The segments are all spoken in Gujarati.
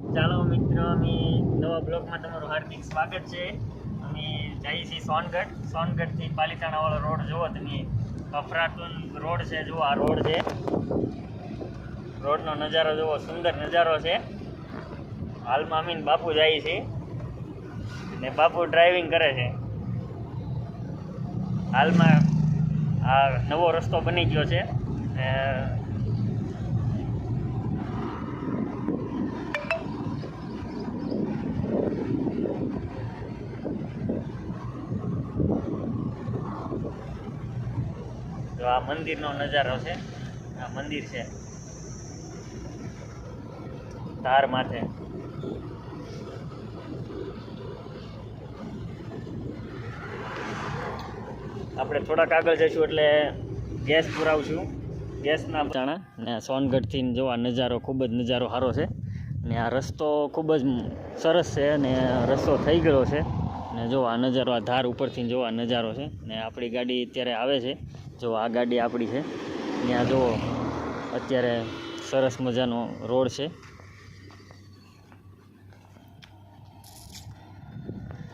ચાલો મિત્રો, અમે નવા બ્લોગમાં તમારું હાર્દિક સ્વાગત છે. અમે જઈએ છીએ સોનગઢ. સોનગઢથી પાલિતાણાવાળો રોડ જુઓ તમે. અફરાતુન રોડ છે, જુઓ આ રોડ છે. રોડનો નજારો જુઓ, સુંદર નજારો છે. હાલમાં અમીન બાપુ જાય છે. ને બાપુ ડ્રાઇવિંગ કરે છે. હાલમાં આ નવો રસ્તો બની ગયો છે. તો આ મંદિરનો નજારો છે, આ મંદિર છે. ધાર માથે. આપણે થોડાક આગળ જઈશું એટલે ગેસ પુરાવશું. ગેસના જાણા ને સોનગઢથી જો આ નજારો ખૂબ જ નજારો સારો છે. ને આ રસ્તો ખૂબ જ સરસ છે અને રસ્તો થઈ ગયો છે. ને જો આ નજારો, આ ધાર ઉપરથી જો આ નજારો છે, ને આપણી ગાડી અત્યારે આવે છે. જો આ ગાડી આપણી છે. ત્યાં જો અત્યારે સરસ મજાનો રોડ છે.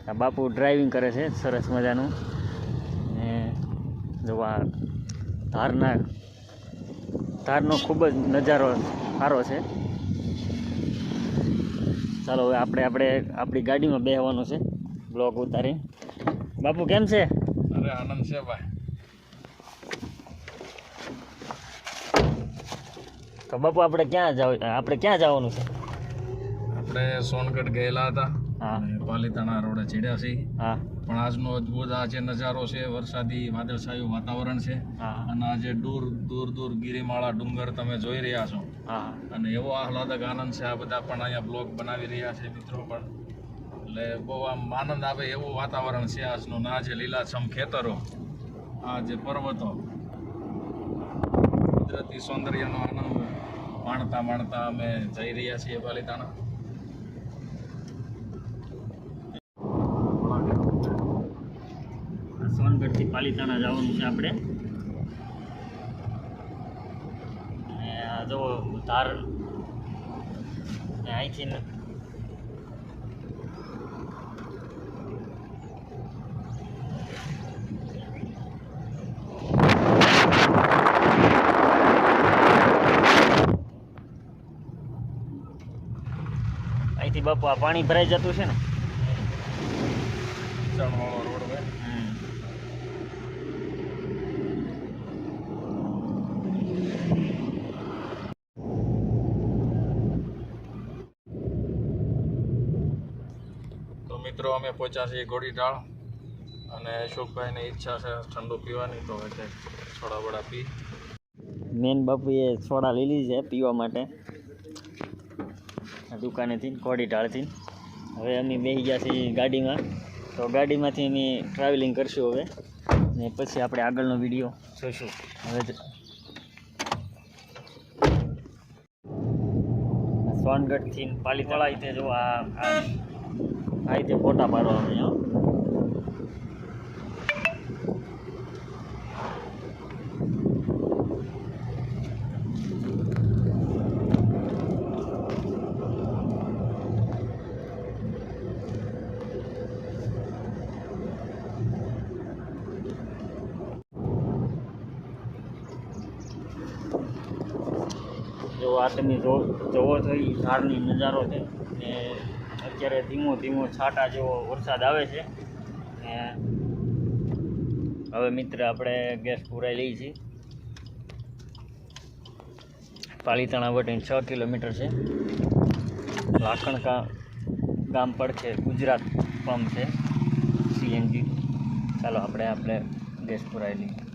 આ બાપુ ડ્રાઇવિંગ કરે છે, સરસ મજાનું. ને જો આ ધારના, ધારનો ખૂબ જ નજારો સારો છે. ચાલો હવે આપણે આપણે આપણી ગાડીમાં બેસવાનું છે. બ્લોક ઉતારી. બાપુ કેમ છે? અરે આનંદ છે ભાઈ. તો બાપુ આપણે ક્યાં જાવ આપણે ક્યાં જવાનું છે? આપણે સોનગઢ ગયેલા હતા. હા. પાલીતાણા રોડે ચડ્યા છીએ. હા. પણ આજનો અદ્ભુત આ જે નજારો છે વરસાદી વાદળછાયું વાતાવરણ છે. અને આજે દૂર દૂર દૂર ગિરિમાળા ડુંગર તમે જોઈ રહ્યા છો. હા. અને એવો આહલાદક આનંદ છે આ બધા પણ અહીંયા બ્લોગ બનાવી રહ્યા છે મિત્રો પણ. એટલે બહુ આમ આનંદ આવે એવું વાતાવરણ છે આજનું. ના જે લીલાછમ ખેતરો, આ જે પર્વતો. કુદરતી સૌંદર્યનો આનંદ માણતા માણતા અમે જઈ રહ્યા છીએ પાલિતાણા. સોનગઢથી પાલિતાણા જવાનું છે આપણે. જો ધાર અહીંથી ન- અહીંથી બાપુ પાણી ભરાઈ જતું છે ને. તો મિત્રો અમે પહોંચ્યા છીએ ઘોડીટાળ અને અશોકભાઈને ઈચ્છા છે ઠંડુ પીવાની તો એટલે સોડા વડા પી. મેન બાપુએ સોડા લીધી છે પીવા માટે. દુકાનેથી, કોડી ઢાળથી. હવે અમે બેસી ગયા છીએ ગાડીમાં. તો ગાડીમાંથી અમે ટ્રાવેલિંગ કરશું હવે. ને પછી આપણે આગળનો વીડિયો જોઈશું. હવે સોનગઢથી પાલીતળા રીતે જો આ આ રીતે ફોટા પાડવા હો. જો આ તમે જો જોવો એ ધારની નજારો છે. ને અત્યારે ધીમો ધીમો છાંટા જેવો વરસાદ આવે છે. ને હવે મિત્ર આપણે ગેસ પુરાઈ લઈએ છીએ. પાલીતાણા વટીને છ કિલોમીટર છે. લાખણકા ગામ પર છે, ગુજરાત પંપ છે સીએનજી ચાલો આપણે આપણે ગેસ પુરાઈ લઈએ.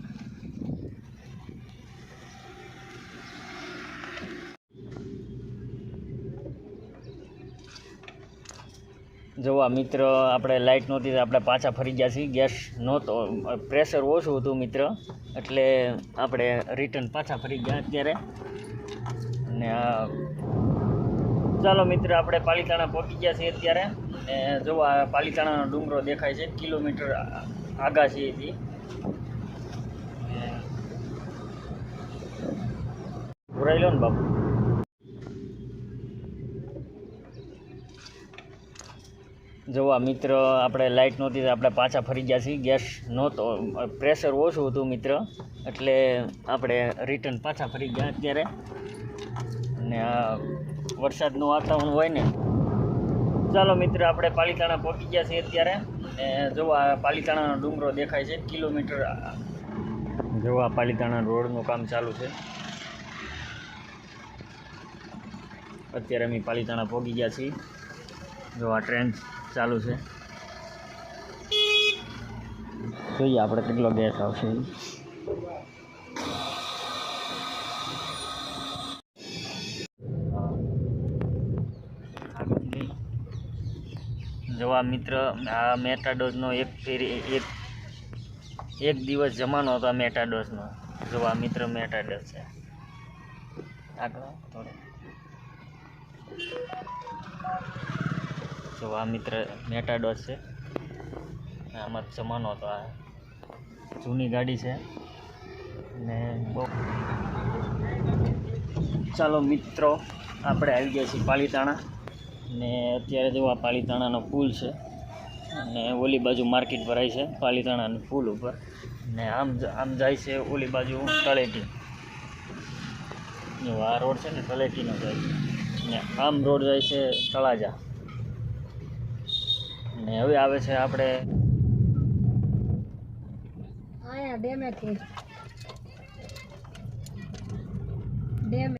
જો આ મિત્ર, આપણે લાઇટ નહોતી આપણે પાછા ફરી ગયા છીએ. ગેસ નહોતો, પ્રેશર ઓછું હતું મિત્ર, એટલે આપણે રિટર્ન પાછા ફરી ગયા અત્યારે. અને ચાલો મિત્ર, આપણે પાલીતાણા પહોંચી ગયા છીએ અત્યારે. ને જોવા પાલીતાણાનો ડુંગરો દેખાય છે, કિલોમીટર આગા છે એથી. ને લો ને બાપુ. જો આ મિત્ર, આપણે લાઇટ નહોતી આપણે પાછા ફરી ગયા છીએ. ગેસ નહોતો, પ્રેશર ઓછું હતું મિત્ર, એટલે આપણે રિટર્ન પાછા ફરી ગયા અત્યારે. ને આ વરસાદનું વાતાવરણ હોય ને. ચાલો મિત્ર, આપણે પાલીતાણા પહોંચી ગયા છીએ અત્યારે. અને જો આ પાલીતાણાનો ડુંગરો દેખાય છે કિલોમીટર જો આ પાલીતાણા રોડનું કામ ચાલુ છે. અત્યારે અમે પાલીતાણા પહોંચી ગયા છીએ. જો આ ટ્રેન ચાલુ છે. જોઈએ આપણે કેટલો ગેસ આવશે. જવા મિત્ર, આ મેટાડોઝનો એક ફેરી, એક એક દિવસ જમાનો હતો આ મેટાડોઝનો. જોવા મિત્ર મેટાડોઝ છે. આગળ થોડો. જો આ મિત્ર મેટાડોર છે. આમાં જમાનો હતો. આ જૂની ગાડી છે. ને બહુ ચાલો મિત્રો, આપણે આવી ગયા છીએ પાલીતાણા. ને અત્યારે જો આ પાલીતાણાનો પુલ છે. અને ઓલી બાજુ માર્કેટ ભરાય છે, પાલીતાણાના પુલ ઉપર. ને આમ આમ જાય છે ઓલી બાજુ તળેટી. જો આ રોડ છે ને તળેટીનો જાય છે. ને આમ રોડ જાય છે તળાજા. ને હવે આવે છે આપણે આયા ડેમેથી ડેમ